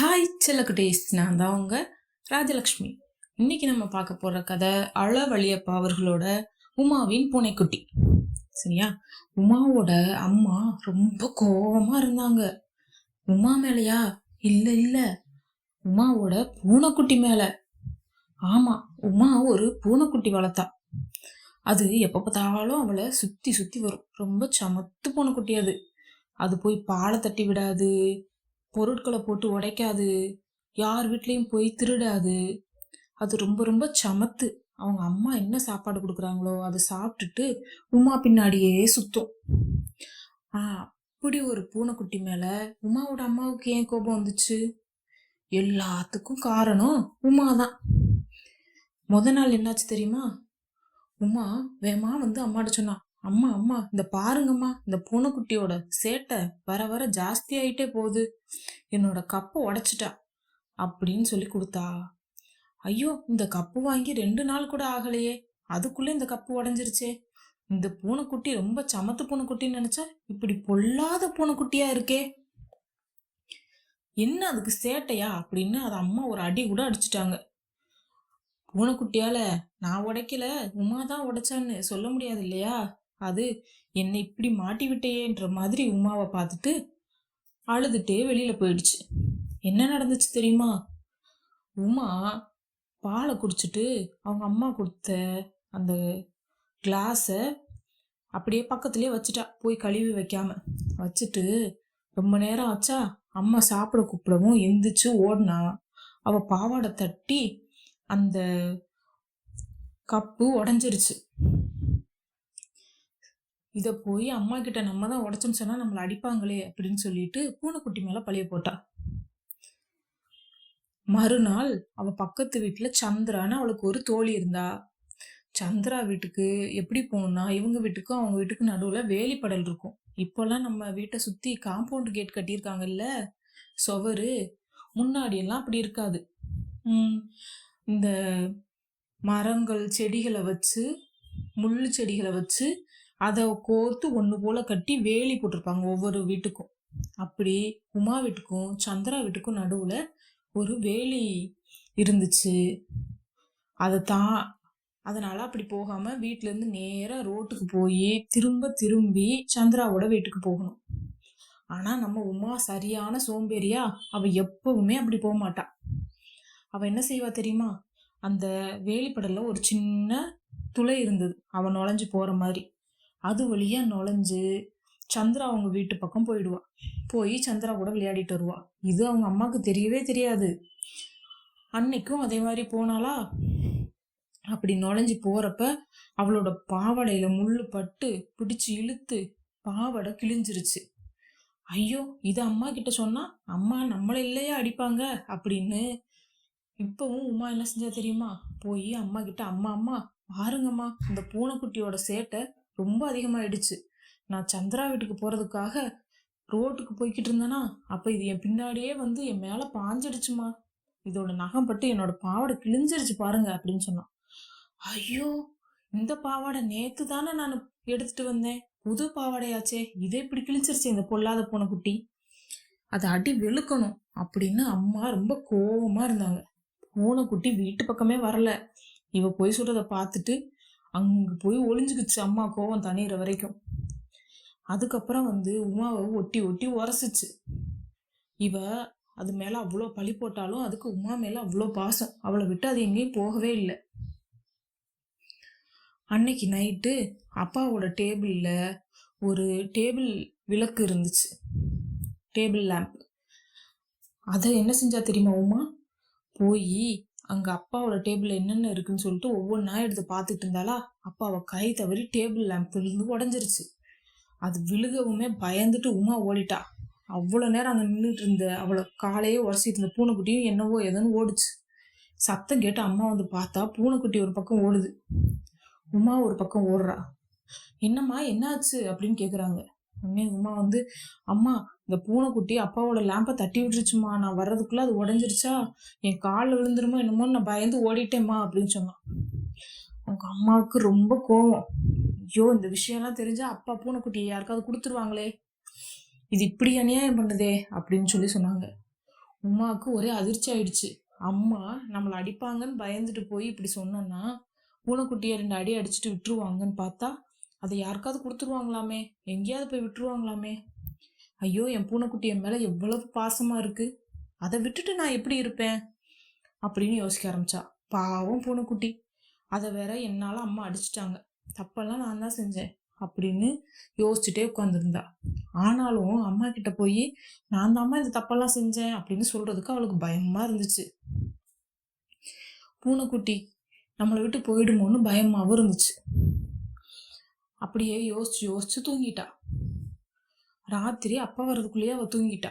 Hi செல்லக்குட்டீஸ் நான் தான் உங்க ராஜலக்ஷ்மி. இன்னைக்கு நம்ம பார்க்க போற கதை அளவழியப்பா அவர்களோட உமாவின் பூனைக்குட்டி. சரியா? உமாவோட அம்மா ரொம்ப கோவமா இருந்தாங்க. உமா மேலையா? இல்ல இல்ல. உமாவோட பூனைக்குட்டி மேல. ஆமா உமா ஒரு பூனைக்குட்டி வளர்த்தா. அது எப்ப பார்த்தாலும் அவளை சுத்தி சுத்தி வரும். ரொம்ப சமத்து பூனைக்குட்டி அது. அது போய் பாலை தட்டி விடாது பொருட்களை போட்டு உடைக்காது. யார் வீட்லேயும் போய் திருடாது. அது ரொம்ப ரொம்ப சமத்து. அவங்க அம்மா என்ன சாப்பாடு கொடுக்குறாங்களோ அதை சாப்பிட்டுட்டு உமா பின்னாடியே சுத்தும். ஆ அப்படி ஒரு பூனைக்குட்டி மேலே உமாவோட அம்மாவுக்கு ஏன் கோபம் வந்துச்சு? எல்லாத்துக்கும் காரணம் உமா தான். முத நாள் என்னாச்சு தெரியுமா? உமா வேமா வந்து அம்மாட்ட சொன்னா அம்மா அம்மா இந்த பாருங்கம்மா இந்த பூனைக்குட்டியோட சேட்டை வர வர ஜாஸ்தி ஆயிட்டே போகுது. என்னோட கப்பை உடைச்சிட்டா அப்படின்னு சொல்லி கொடுத்தா. ஐயோ இந்த கப்பு வாங்கி ரெண்டு நாள் கூட ஆகலையே. அதுக்குள்ளே இந்த கப்பு உடஞ்சிருச்சே. இந்த பூனைக்குட்டி ரொம்ப சமத்து பூனைக்குட்டின்னு நினச்சா இப்படி பொல்லாத பூனைக்குட்டியா இருக்கே. என்ன அதுக்கு சேட்டையா அப்படின்னு அது அம்மா ஒரு அடி கூட அடிச்சிட்டாங்க. பூனைக்குட்டியால நான் உடைக்கல உமா தான் உடைச்சான்னு சொல்ல முடியாது இல்லையா? அது என்னை இப்படி மாட்டி விட்டையேன்ற மாதிரி உமாவை பார்த்துட்டு அழுதுட்டே வெளியில போயிடுச்சு. என்ன நடந்துச்சு தெரியுமா? உமா பாலை குடிச்சிட்டு அவங்க அம்மா கொடுத்த அந்த கிளாஸை அப்படியே பக்கத்துலேயே வச்சுட்டா போய் கழுவி வைக்காம. வச்சுட்டு ரொம்ப நேரம் ஆச்சா அம்மா சாப்பிட கூப்பிடவும் எந்திரிச்சு ஓடினா அவ பாவாடை தட்டி அந்த கப்பு உடஞ்சிருச்சு. இதை போய் அம்மா கிட்ட நம்ம தான் உடச்சோம்னு சொன்னால் நம்மளை அடிப்பாங்களே அப்படின்னு சொல்லிட்டு பூனைக்குட்டி மேலே பழைய போட்டா. மறுநாள் அவள் பக்கத்து வீட்டில் சந்திரான்னு அவளுக்கு ஒரு தோழி இருந்தா. சந்திரா வீட்டுக்கு எப்படி போகணும்னா இவங்க வீட்டுக்கும் அவங்க வீட்டுக்கும் நடுவில் வேலிப்படல் இருக்கும். இப்போல்லாம் நம்ம வீட்டை சுற்றி காம்பவுண்ட் கேட் கட்டியிருக்காங்கல்ல சுவரு முன்னாடியெல்லாம் அப்படி இருக்காது. இந்த மரங்கள் செடிகளை வச்சு முள் செடிகளை வச்சு அதை கோர்த்து ஒன்று போல கட்டி வேலி போட்டிருப்பாங்க ஒவ்வொரு வீட்டுக்கும். அப்படி உமா வீட்டுக்கும் சந்திரா வீட்டுக்கும் நடுவில் ஒரு வேலி இருந்துச்சு. அதை தான் அதனால் அப்படி போகாமல் வீட்டிலேருந்து நேராக ரோட்டுக்கு போய் திரும்ப திரும்பி சந்திராவோட வீட்டுக்கு போகணும். ஆனால் நம்ம உமா சரியான சோம்பேறியா அவள் எப்பவுமே அப்படி போக மாட்டா. அவள் என்ன செய்வா தெரியுமா? அந்த வேலிப்படலில் ஒரு சின்ன துளை இருந்தது. அவன் நுழைஞ்சு போகிற மாதிரி. அது வழியாக நுழைஞ்சு சந்திரா அவங்க வீட்டு பக்கம் போயிடுவா. போய் சந்திரா கூட விளையாடிட்டு வருவா. இது அவங்க அம்மாவுக்கு தெரியவே தெரியாது. அன்னைக்கும் அதே மாதிரி போனாலா அப்படி நுழைஞ்சு போறப்ப அவளோட பாவடையில முள்ளு பட்டு பிடிச்சி இழுத்து பாவடை கிழிஞ்சிருச்சு. ஐயோ இது அம்மா கிட்ட சொன்னா அம்மா நம்மள இல்லையா அடிப்பாங்க? அப்படின்னு இப்பவும் உமா என்ன செஞ்சா தெரியுமா? போய் அம்மா கிட்ட அம்மா அம்மா பாருங்கம்மா இந்த பூனைக்குட்டியோட சேட்டை ரொம்ப அதிகமாயிடுச்சு. நான் சந்திரா வீட்டுக்கு போகிறதுக்காக ரோட்டுக்கு போய்கிட்டு இருந்தேனா அப்போ இது என் பின்னாடியே வந்து என் மேலே பாஞ்சிடுச்சுமா. இதோட நகம் பட்டு என்னோட பாவாடை கிழிஞ்சிருச்சு பாருங்க அப்படின்னு சொன்னான். ஐயோ இந்த பாவாடை நேத்து தானே நான் எடுத்துட்டு வந்தேன். புது பாவாடையாச்சே இதே இப்படி கிழிச்சிருச்சு இந்த பொல்லாத பூனை குட்டி. அதை அடி வெளுக்கணும் அப்படின்னு அம்மா ரொம்ப கோபமா இருந்தாங்க. பூனைக்குட்டி வீட்டு பக்கமே வரல. இவ போய் சொல்றதை பார்த்துட்டு அங்கே போய் ஒளிஞ்சுக்குச்சு அம்மா கோவம் தணிகிற வரைக்கும். அதுக்கப்புறம் வந்து உமாவை ஒட்டி ஒட்டி உரசிச்சு. இவ அது மேலே அவ்வளோ பழி போட்டாலும் அதுக்கு உமா மேலே அவ்வளோ பாசம். அவளை விட்டு அது எங்கேயும் போகவே இல்லை. அன்னைக்கு நைட்டு அப்பாவோட டேபிளில் ஒரு டேபிள் விளக்கு இருந்துச்சு. டேபிள் லேம்ப் அதை என்ன செஞ்சா தெரியுமா உமா? போய் அங்கே அப்பாவோட டேபிள் என்னென்ன இருக்குன்னு சொல்லிட்டு ஒவ்வொன்றா எடுத்து பார்த்துட்டு இருந்தாலா அப்பாவை கை தவறி டேபிள் லேம்ப் விழுந்து உடஞ்சிருச்சு. அது விழுகவுமே பயந்துட்டு உமா ஓடிட்டா. அவ்வளோ நேரம் அங்கே நின்றுட்டு இருந்த அவளை காலையே உரசிட்டு இருந்த பூனைக்குட்டியும் என்னவோ ஏதோன்னு ஓடுச்சு. சத்தம் கேட்டு அம்மா வந்து பார்த்தா பூனைக்குட்டி ஒரு பக்கம் ஓடுது. உமா ஒரு பக்கம் ஓடுறா. என்னம்மா என்னாச்சு? அப்படின்னு கேட்குறாங்க உடனே உமா வந்து அம்மா இந்த பூனைக்குட்டி அப்பாவோட லேம்பை தட்டி விட்டுருச்சுமா நான் வர்றதுக்குள்ள அது உடஞ்சிருச்சா? என் காலில் விழுந்துருமோ என்னமோ நான் பயந்து ஓடிட்டேம்மா அப்படின்னு சொன்னான். அவங்க அம்மாவுக்கு ரொம்ப கோபம் ஐயோ இந்த விஷயம்லாம் தெரிஞ்சா அப்பா பூனைக்குட்டியை யாருக்காவது கொடுத்துருவாங்களே. இது இப்படி அநியாயம் பண்ணுதே அப்படின்னு சொல்லி சொன்னாங்க. உமாவுக்கு ஒரே அதிர்ச்சி ஆயிடுச்சு. அம்மா நம்மளை அடிப்பாங்கன்னு பயந்துட்டு போய் இப்படி சொன்னோன்னா பூனைக்குட்டியை ரெண்டு அடி அடிச்சுட்டு விட்டுருவாங்கன்னு பார்த்தா அதை யாருக்காவது கொடுத்துருவாங்களாமே? எங்கேயாவது போய் விட்டுருவாங்களாமே? ஐயோ என் பூனைக்குட்டி என் மேலே எவ்வளவு பாசமாக இருக்குது அதை விட்டுட்டு நான் எப்படி இருப்பேன்? அப்படின்னு யோசிக்க ஆரம்பிச்சா. பாவம் பூனைக்குட்டி. அதை வேற என்னால் அம்மா அடிச்சிட்டாங்க. தப்பெல்லாம் நான் தான் செஞ்சேன் அப்படின்னு யோசிச்சுட்டே உட்காந்துருந்தா ஆனாலும் அம்மா கிட்ட போய் நான் தான் இந்த தப்பெல்லாம் செஞ்சேன் அப்படின்னு சொல்றதுக்கு அவளுக்கு பயமா இருந்துச்சு. பூனைக்குட்டி நம்மளை விட்டு போயிடுமோன்னு பயமாகவும் இருந்துச்சு. அப்படியே யோசிச்சு யோசிச்சு தூங்கிட்டா. ராத்திரி அப்பா வர்றதுக்குள்ளேயே அவள் தூங்கிட்டா.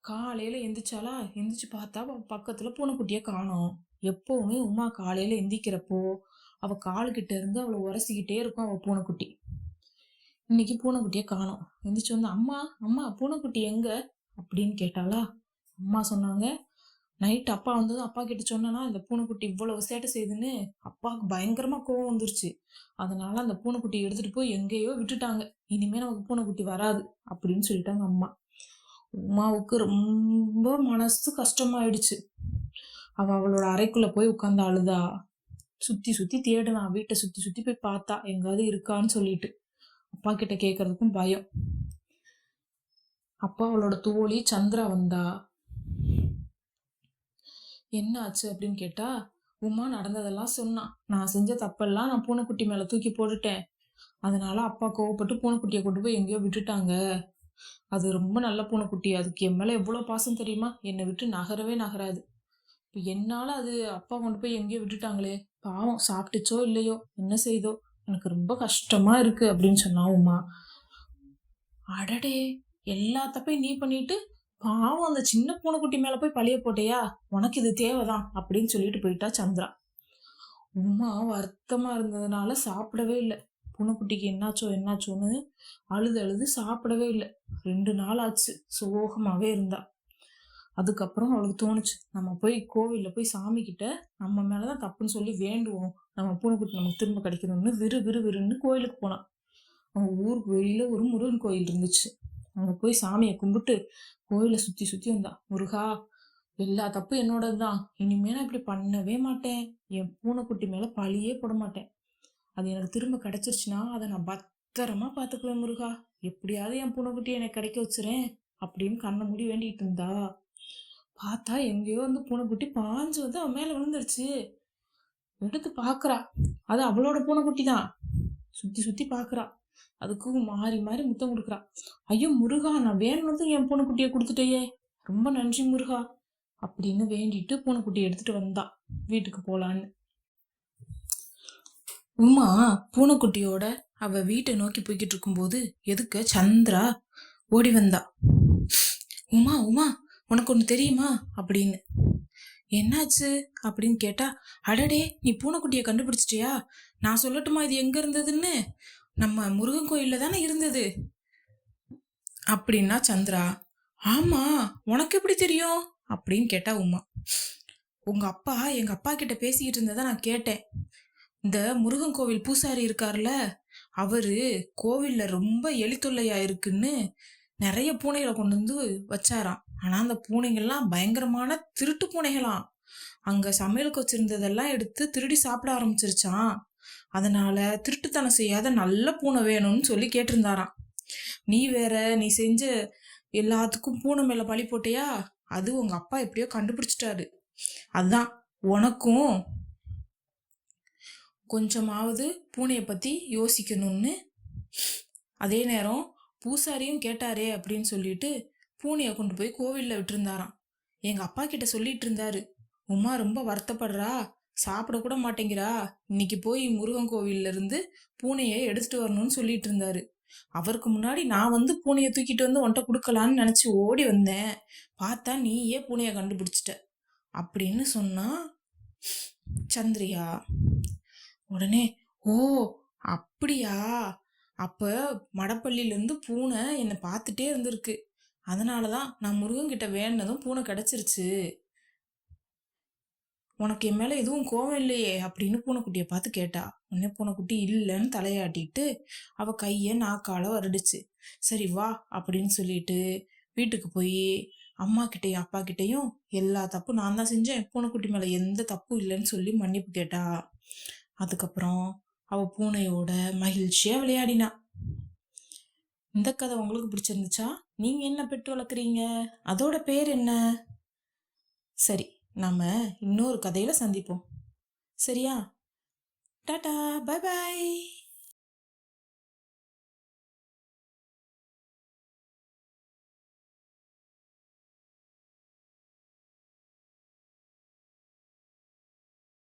காலையில் எந்திரிச்சாலா எந்திரிச்சு பார்த்தா அவ பக்கத்தில் பூனைக்குட்டியை காணோம். எப்போவுமே உமா காலையில் எந்திக்கிறப்போ அவள் காலுக்கிட்ட இருந்து அவளை உரசிக்கிட்டே இருக்கும் அவள் பூனைக்குட்டி. இன்னைக்கு பூனைக்குட்டியை காணோம். எந்திரிச்சு வந்து அம்மா அம்மா பூனைக்குட்டி எங்க? அப்படின்னு கேட்டாளா. அம்மா சொன்னாங்க நைட் அப்பா வந்ததும் அப்பா கிட்ட சொன்னனா இந்த பூனைக்குட்டி இவ்வளவு சேட்டை செய்யுதுன்னு அப்பாவுக்கு பயங்கரமா கோவம் வந்துருச்சு. அதனால அந்த பூனைக்குட்டி எடுத்துட்டு போய் எங்கேயோ விட்டுட்டாங்க. இனிமே நமக்கு பூனைக்குட்டி வராது அப்படின்னு சொல்லிட்டாங்க அம்மா. உமாவுக்கு ரொம்ப மனசு கஷ்டமாயிடுச்சு. அவ அவளோட அறைக்குள்ள போய் உட்காந்து அழுதா. சுத்தி சுத்தி தேடினா வீட்டை சுத்தி சுத்தி போய் பார்த்தா எங்காவது இருக்கான்னு சொல்லிட்டு. அப்பா கிட்ட கேட்கறதுக்கும் பயம். அப்பா அவளோட தோழி சந்திரா வந்தா. என்ன ஆச்சு அப்படின்னு கேட்டா உமா நடந்ததெல்லாம் சொன்னான் நான் செஞ்ச தப்பெல்லாம் நான் பூனைக்குட்டி மேல தூக்கி போட்டுட்டேன். அதனால அப்பா கோவப்பட்டு பூனைக்குட்டியை கொண்டு போய் எங்கேயோ விட்டுட்டாங்க. அது ரொம்ப நல்ல பூனைக்குட்டி. அதுக்கு என் மேல எவ்வளவு பாசம் தெரியுமா? என்னை விட்டு நகரவே நகராது. இப்போ என்னால அது அப்பா கொண்டு போய் எங்கேயோ விட்டுட்டாங்களே. பாவம் சாப்பிட்டுச்சோ இல்லையோ? என்ன செய்தோ? எனக்கு ரொம்ப கஷ்டமா இருக்கு அப்படின்னு சொன்னா உமா. அடடே எல்லா தப்பையும் நீ பண்ணிட்டு பாவம் அந்த சின்ன பூனைக்குட்டி மேல போய் பழிய போட்டியா? உனக்கு இது தேவைதான் அப்படின்னு சொல்லிட்டு போயிட்டா சந்திரா. உமா வருத்தமா இருந்ததுனால சாப்பிடவே இல்லை. பூனைக்குட்டிக்கு என்னாச்சோ என்னாச்சோன்னு அழுது அழுது சாப்பிடவே இல்லை. ரெண்டு நாள் ஆச்சு சோகமாவே இருந்தா. அதுக்கப்புறம் அவளுக்கு தோணுச்சு நம்ம போய் கோவிலில் போய் சாமி கிட்ட நம்ம மேலதான் தப்புன்னு சொல்லி வேண்டுவோம். நம்ம பூனைக்குட்டி நமக்கு திரும்ப கிடைக்கணும்னு விறு விறு விறுன்னு கோயிலுக்கு போனான் அவங்க ஊருக்கு வெளியில ஒரு முருகன் கோயில் இருந்துச்சு. அங்கே போய் சாமியை கும்பிட்டு கோயிலை சுற்றி சுற்றி வந்தா முருகா எல்லா தப்பு என்னோடது தான் இனிமே நான் இப்படி பண்ணவே மாட்டேன். என் பூனைக்குட்டி மேலே பழியே போட மாட்டேன். அது எனக்கு திரும்ப கிடச்சிருச்சுன்னா அதை நான் பத்திரமா பார்த்துக்குவேன் முருகா. எப்படியாவது என் பூனைக்குட்டி எனக்கு கிடைக்க வச்சுறேன் அப்படின்னு கண்ணை மூடி வேண்டிகிட்டு இருந்தா. பார்த்தா எங்கேயோ வந்து பூனைக்குட்டி பாஞ்சு வந்து அவன் மேலே விழுந்துருச்சு. எடுத்து பார்க்குறா. அது அவளோட பூனைக்குட்டி தான் சுற்றி சுற்றி பார்க்குறா. அதுக்கும் மாறி மாறி முத்தம் கொடுக்குறான். ஐயோ முருகா நான் வேணும்னு என் பூனைக்குட்டியை கொடுத்துட்டேயே? ரொம்ப நன்றி முருகா. அப்படின்னு வேண்டிட்டு பூனைக்குட்டியை எடுத்துட்டு வந்தா. வீட்டுக்கு போலான்னு. உமா பூனைக்குட்டியோட அவ வீட்டை நோக்கி போய்கிட்டு இருக்கும்போது எதுக்கு சந்திரா ஓடி வந்தா. உமா உமா உனக்கு ஒன்று தெரியுமா? அப்படின்னு. என்னாச்சு? அப்படின்னு கேட்டா அடடே நீ பூனைக்குட்டியை கண்டுபிடிச்சிட்டியா? நான் சொல்லட்டுமா இது எங்க இருந்ததுன்னு? நம்ம முருகன் கோயிலில் தானே இருந்தது? அப்படின்னா சந்திரா ஆமா உனக்கு எப்படி தெரியும்? அப்படின்னு கேட்டா உமா உங்க அப்பா எங்க அப்பா கிட்ட பேசிக்கிட்டு இருந்ததை நான் கேட்டேன். இந்த முருகன் கோவில் பூசாரி இருக்கார்ல அவரு கோவில்ல ரொம்ப எலித்தொல்லையா இருக்குன்னு நிறைய பூனைகளை கொண்டு வந்து வச்சாராம். ஆனா அந்த பூனைகள்லாம் பயங்கரமான திருட்டு பூனைகளாம். அங்க சமையலுக்கு வச்சிருந்ததெல்லாம் எடுத்து திருடி சாப்பிட ஆரம்பிச்சிருச்சான் அதனால திருட்டுத்தனம் செய்யாத நல்ல பூனை வேணும்னு சொல்லி கேட்டிருந்தாராம். நீ வேற நீ செஞ்ச எல்லாத்துக்கும் பூனை மேல பழி போட்டியா? அது உங்க அப்பா எப்படியோ கண்டுபிடிச்சிட்டாரு. அதுதான் உனக்கும் கொஞ்சமாவது பூனையை பத்தி யோசிக்கணும்னு. அதே நேரம் பூசாரியும் கேட்டாரே அப்படின்னு சொல்லிட்டு பூனையை கொண்டு போய் கோவிலில் விட்டுருந்தாராம். எங்க அப்பா கிட்ட சொல்லிட்டு இருந்தாரு உமா ரொம்ப வருத்தப்படுறா சாப்பிட கூட மாட்டேங்கிறா. இன்னைக்கு போய் முருகன் கோவில்ல இருந்து பூனையை எடுத்துட்டு வரணும்னு சொல்லிட்டு இருந்தாரு. அவருக்கு முன்னாடி நான் வந்து பூனையை தூக்கிட்டு வந்து உன்ட்ட கொடுக்கலான்னு நினச்சி ஓடி வந்தேன். பார்த்தா நீயே பூனையை கண்டுபிடிச்சிட்ட. அப்படின்னு சொன்னா சந்திரியா உடனே ஓ அப்படியா? அப்ப மடப்பள்ளியிலேருந்து பூனை என்னை பார்த்துட்டே இருந்திருக்கு. அதனாலதான் நான் முருகன் கிட்ட வேண்டதும் பூனை கிடைச்சிருச்சு. உனக்கு என் மேலே எதுவும் கோவம் இல்லையே அப்படின்னு பூனைக்குட்டியை பார்த்து கேட்டா. உடனே பூனைக்குட்டி இல்லைன்னு தலையாட்டிட்டு அவ கையை நாக்கால வருடுச்சு. சரி வா அப்படின்னு சொல்லிட்டு வீட்டுக்கு போய் அம்மா கிட்டயும் அப்பா கிட்டேயும் எல்லா தப்பும் நான் தான் செஞ்சேன். பூனைக்குட்டி மேலே எந்த தப்பும் இல்லைன்னு சொல்லி மன்னிப்பு கேட்டா. அதுக்கப்புறம் அவ பூனையோட மகிழ்ச்சியா விளையாடினா. இந்த கதை உங்களுக்கு பிடிச்சிருந்துச்சா? நீங்க என்ன பெற்று வளர்க்குறீங்க? அதோட பேர் என்ன? சரி நாம் இன்னொரு கதையில சந்திப்போம். சரியா? டாடா பாய் பாய்